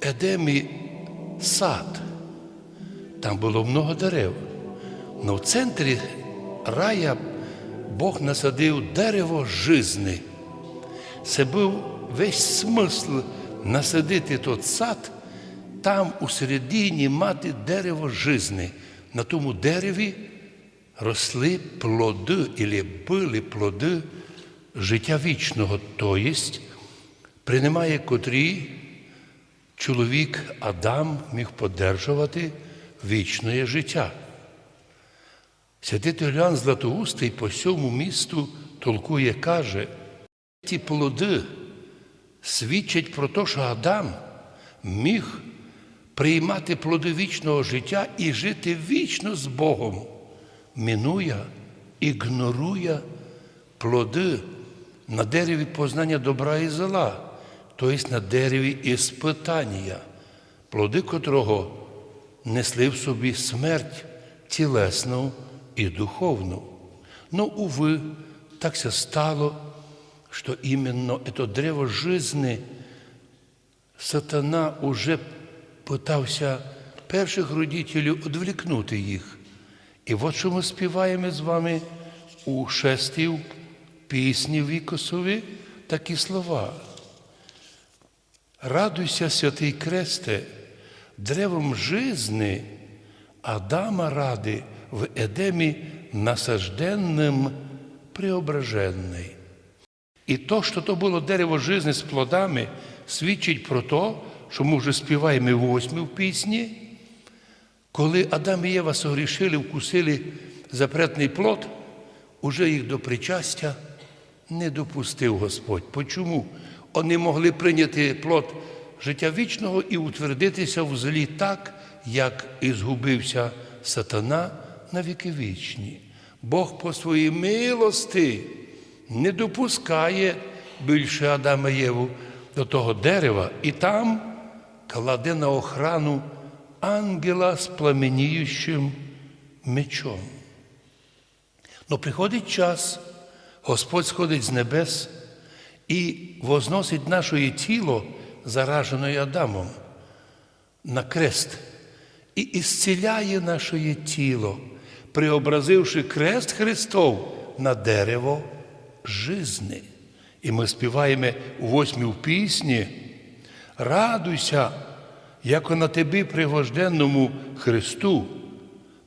Едемі сад. Там було много дерев. Но в центрі рая Бог насадив дерево жизни. Це був весь смисл насадити той сад, там у середині мати дерево жизни. На тому дереві росли плоди, або були плоди життя вічного, тобто приймає котрі чоловік Адам міг подержувати вічне життя. Святий Олян Златоустий по всьому місту толкує, каже, ті плоди свідчать про те, що Адам міг приймати плоди вічного життя і жити вічно з Богом, мінує, ігнорує плоди на дереві познання добра і зла, тобто на дереві іспитання, плоди котрого несли в собі смерть тілесну і духовну. Но, увы, так се стало, что именно это древо жизни сатана уже пытався перших родителів одвлікнути їх. І от що ми співаємо з вами у шестій пісні Вікосові такі слова. Радуйся, святий кресте, древом жизни Адама ради в Едемі насажденним преображенний. І то, що то було дерево жизни з плодами, свідчить про те, що ми вже співаємо восьмі в пісні, коли Адам і Єва согрішили, вкусили запретний плод, уже їх до причастя не допустив Господь. Почому? Вони могли прийняти плод життя вічного і утвердитися в злі так, як і згубився сатана на віки вічні. Бог по своїй милости не допускає більше Адама Єву до того дерева, і там кладе на охрану ангела з пламеніючим мечом. Но приходить час, Господь сходить з небес і возносить наше тіло, заражене Адамом, на крест і ісціляє наше тіло, преобразивши крест Христов на дерево жизни. І ми співаємо у восьмій пісні. Радуйся, як на тобі пригожденному Христу,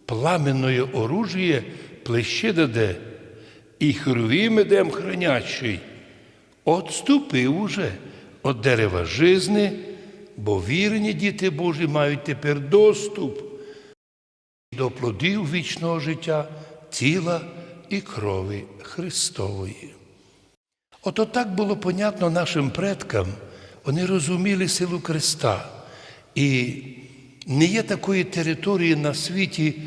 пламенное оружие плеще даде, і хровім едем хранячий, отступив уже від дерева жизни, бо вірні діти Божі мають тепер доступ до плодів вічного життя, тіла і крові Христової. Ото так було понятно нашим предкам, вони розуміли силу Христа. І не є такої території на світі,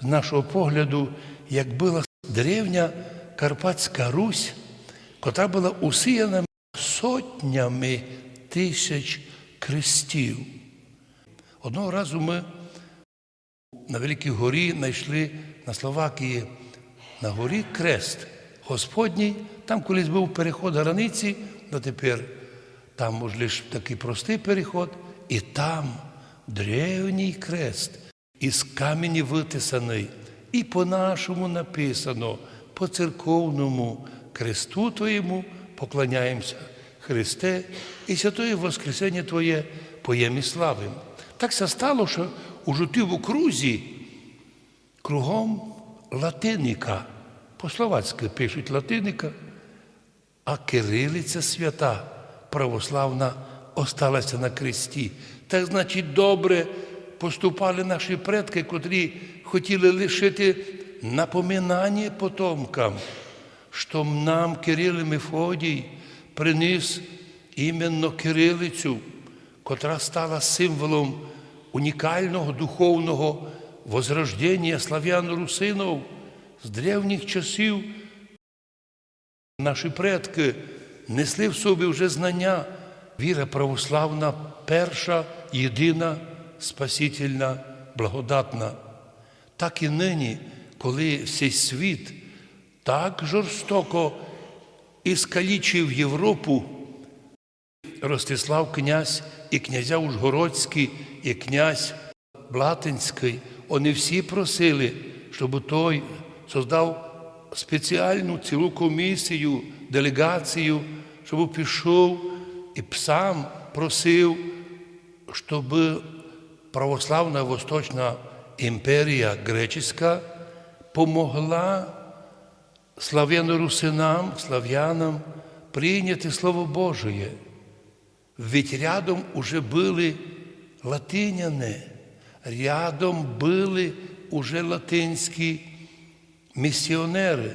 з нашого погляду, як була древня Карпатська Русь, котра була усіяна сотнями тисяч крестів. Одного разу ми на Великій горі знайшли на Словакії на горі крест Господній. Там колись був переход границі, але тепер там може такий простий переход, і там древній крест із камені витисаний, і по-нашому написано, по церковному кресту Твоєму поклоняємося. Христе, і святої Воскресення Твоє поємі славим. Так се стало, що у житті в окрузі кругом латиника, по-словацьки пишуть латиника, а кирилиця свята, православна, осталася на кресті. Так значить, добре поступали наші предки, котрі хотіли лишити напоминання потомкам, що нам Кирил і Мефодій приніс іменно кирилицю, котра стала символом унікального духовного возрождення славян-русинов з древніх часів. Наші предки несли в собі вже знання, віра православна, перша, єдина, спасительна, благодатна. Так і нині, коли всей світ так жорстоко іскалічив Європу, Ростислав князь і князя Ужгородський, і князь Блатинський, вони всі просили, щоб той создав спеціальну цілу комісію, делегацію, щоб пішов і сам просив, щоб православна Восточна імперія греческа помогла славяно-русинам, славянам прийняти Слово Божие. Ведь рядом уже были латиняне, рядом были уже латинські місіонери,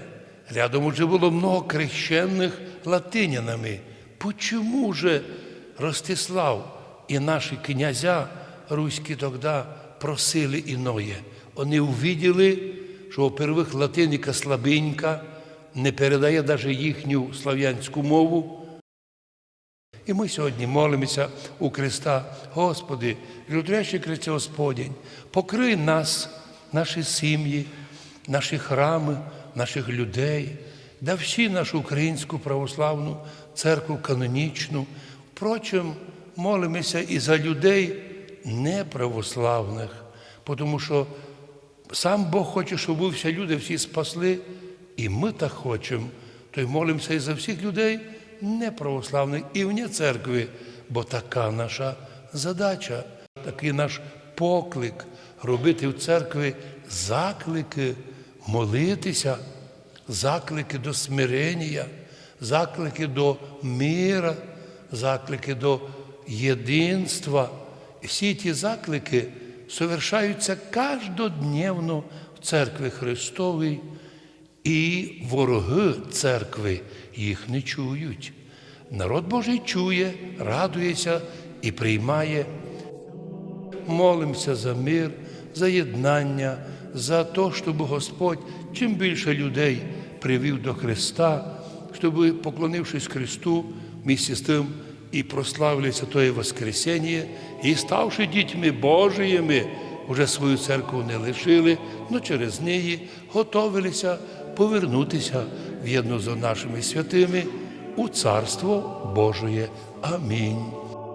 рядом уже було много крещених латинянами. Почему же Ростислав і наші князя руські тогда просили іное? Вони увидели, що, во-первых, латиніка слабенька, не передає навіть їхню слав'янську мову. І ми сьогодні молимося у Христа, Господи, людрящий Христе Господень, покрий нас, наші сім'ї, наші храми, наших людей, да всі нашу українську православну церкву канонічну. Впрочем, молимося і за людей неправославних, тому що сам Бог хоче, щоб всі люди всі спасли, і ми так хочемо. То й молимося і за всіх людей неправославних і вне церкви, бо така наша задача, такий наш поклик робити в церкві заклики, молитися, заклики до смирення, заклики до мира, заклики до єдинства. І всі ті заклики совершаються кожнодневно в церкві Христовій, і вороги церкви їх не чують. Народ Божий чує, радується і приймає. Молимося за мир, за єднання, за те, щоб Господь чим більше людей привів до Христа, щоб, поклонившись Христу, місці з тим і прославили Святое Воскресіння, і ставши дітьми Божіїми, уже свою церкву не лишили, але через неї готовилися повернутися в'єдно з нашими святими у Царство Божоє. Амінь.